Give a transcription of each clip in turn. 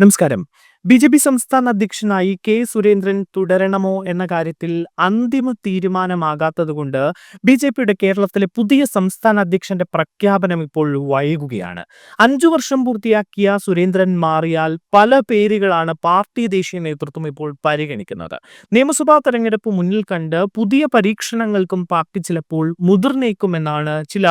നമസ്കാരം. B J P സംസ്ഥാന അധ്യക്ഷനായി കെ സുരേന്ദ്രൻ തുടരണമോ എന്ന കാര്യത്തിൽ അന്തിമ തീരുമാനമാകാത്തതുകൊണ്ട് ബി ജെ പിയുടെ കേരളത്തിലെ പുതിയ സംസ്ഥാന അധ്യക്ഷന്റെ പ്രഖ്യാപനം ഇപ്പോൾ വൈകുകയാണ്. അഞ്ചു വർഷം പൂർത്തിയാക്കിയ സുരേന്ദ്രൻ മാറിയാൽ പല പേരുകളാണ് പാർട്ടി ദേശീയ നേതൃത്വം ഇപ്പോൾ പരിഗണിക്കുന്നത്. നിയമസഭാ തെരഞ്ഞെടുപ്പ് മുന്നിൽ കണ്ട് പുതിയ പരീക്ഷണങ്ങൾക്കും പാർട്ടി ചിലപ്പോൾ മുതിർന്നേക്കുമെന്നാണ് ചില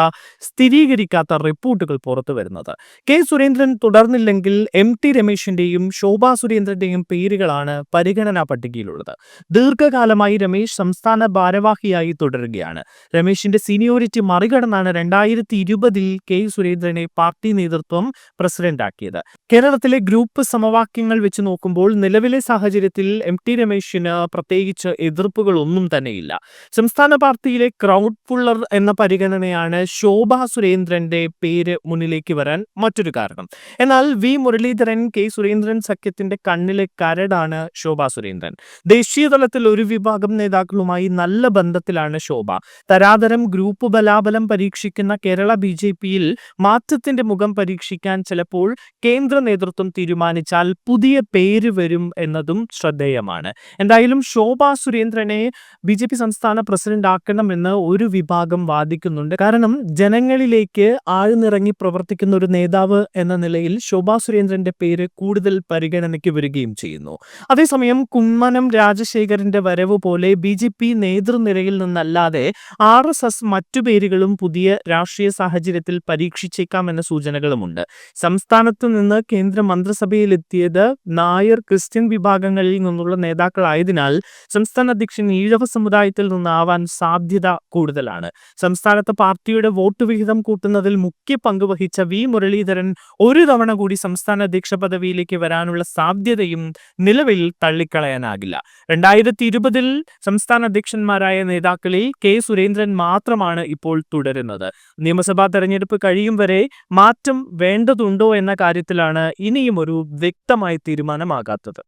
സ്ഥിരീകരിക്കാത്ത റിപ്പോർട്ടുകൾ പുറത്തു വരുന്നത് കെ സുരേന്ദ്രൻ തുടർന്നില്ലെങ്കിൽ എം ടി രമേശിന്റെയും ശോഭാ സുരേന്ദ്രന്റെയും പേരുകളാണ് പരിഗണനാ പട്ടികയിലുള്ളത്. ദീർഘകാലമായി രമേശ് സംസ്ഥാന ഭാരവാഹിയായി തുടരുകയാണ്. രമേശിന്റെ സീനിയോറിറ്റി മറികടന്നാണ് രണ്ടായിരത്തി ഇരുപതിൽ കെ സുരേന്ദ്രനെ പാർട്ടി നേതൃത്വം പ്രസിഡന്റാക്കിയത്. കേരളത്തിലെ ഗ്രൂപ്പ് സമവാക്യങ്ങൾ വെച്ച് നോക്കുമ്പോൾ നിലവിലെ സാഹചര്യത്തിൽ എം ടി രമേശിന് പ്രത്യേകിച്ച് എതിർപ്പുകളൊന്നും തന്നെയില്ല. സംസ്ഥാന പാർട്ടിയിലെ ക്രൗഡ് പുള്ളർ എന്ന പരിഗണനയാണ് ശോഭ സുരേന്ദ്രന്റെ പേര് മുന്നിലേക്ക് വരാൻ മറ്റൊരു കാരണം. എന്നാൽ വി മുരളീധരൻ കെ സുരേന്ദ്രൻ സഖ്യത്തിന്റെ കണ്ണിലെ കരടാണ് ശോഭാ സുരേന്ദ്രൻ. ദേശീയ തലത്തിൽ ഒരു വിഭാഗം നേതാക്കളുമായി നല്ല ബന്ധത്തിലാണ് ശോഭ. തരാതരം ഗ്രൂപ്പ് ബലാബലം പരീക്ഷിക്കുന്ന കേരള ബി ജെ പിയിൽ മാറ്റത്തിന്റെ മുഖം പരീക്ഷിക്കാൻ ചിലപ്പോൾ കേന്ദ്ര നേതൃത്വം തീരുമാനിച്ചാൽ പുതിയ പേര് വരും എന്നതും ശ്രദ്ധേയമാണ്. എന്തായാലും ശോഭ സുരേന്ദ്രനെ ബി ജെ പി സംസ്ഥാന പ്രസിഡന്റ് ആക്കണമെന്ന് ഒരു വിഭാഗം വാദിക്കുന്നുണ്ട്. കാരണം ജനങ്ങളിലേക്ക് ആഴ്ന്നിറങ്ങി പ്രവർത്തിക്കുന്ന ഒരു നേതാവ് എന്ന നിലയിൽ ശോഭാ സുരേന്ദ്രന്റെ പേര് കൂടുതൽ പരിഗണനയ്ക്ക് വരികയും ചെയ്യുന്നു. അതേസമയം കുമ്മനം രാജശേഖരന്റെ വരവ് പോലെ ബി ജെ പി നേതൃനിരയിൽ നിന്നല്ലാതെ ആർ എസ് എസ് മറ്റു പേരുകളും പുതിയ രാഷ്ട്രീയ സാഹചര്യത്തിൽ പരീക്ഷിച്ചേക്കാം എന്ന സൂചനകളുമുണ്ട്. സംസ്ഥാനത്ത് നിന്ന് കേന്ദ്ര മന്ത്രിസഭയിലെത്തിയത് നായർ ക്രിസ്ത്യൻ വിഭാഗങ്ങളിൽ നിന്നുള്ള നേതാക്കളായതിനാൽ സംസ്ഥാന അധ്യക്ഷൻ ഈഴവ സമുദായത്തിൽ നിന്നാവാൻ സാധ്യത കൂടുതലാണ്. സംസ്ഥാനത്ത് പാർട്ടിയുടെ വോട്ട് വിഹിതം കൂട്ടുന്നതിൽ മുഖ്യ പങ്ക് വഹിച്ച വി മുരളീധരൻ ഒരു തവണ കൂടി സംസ്ഥാന അധ്യക്ഷ പദവിയിലേക്ക് വരാനുള്ള സാധ്യതയും നിലവിൽ തള്ളിക്കളയാനാകില്ല. രണ്ടായിരത്തി ഇരുപതിൽ സംസ്ഥാന അധ്യക്ഷന്മാരായ നേതാക്കളിൽ കെ സുരേന്ദ്രൻ മാത്രമാണ് ഇപ്പോൾ തുടരുന്നത്. നിയമസഭാ തെരഞ്ഞെടുപ്പ് കഴിയും വരെ മാറ്റം വേണ്ടതുണ്ടോ എന്ന കാര്യത്തിലാണ് ഇനിയും ഒരു വ്യക്തമായ തീരുമാനമാകാത്തത്.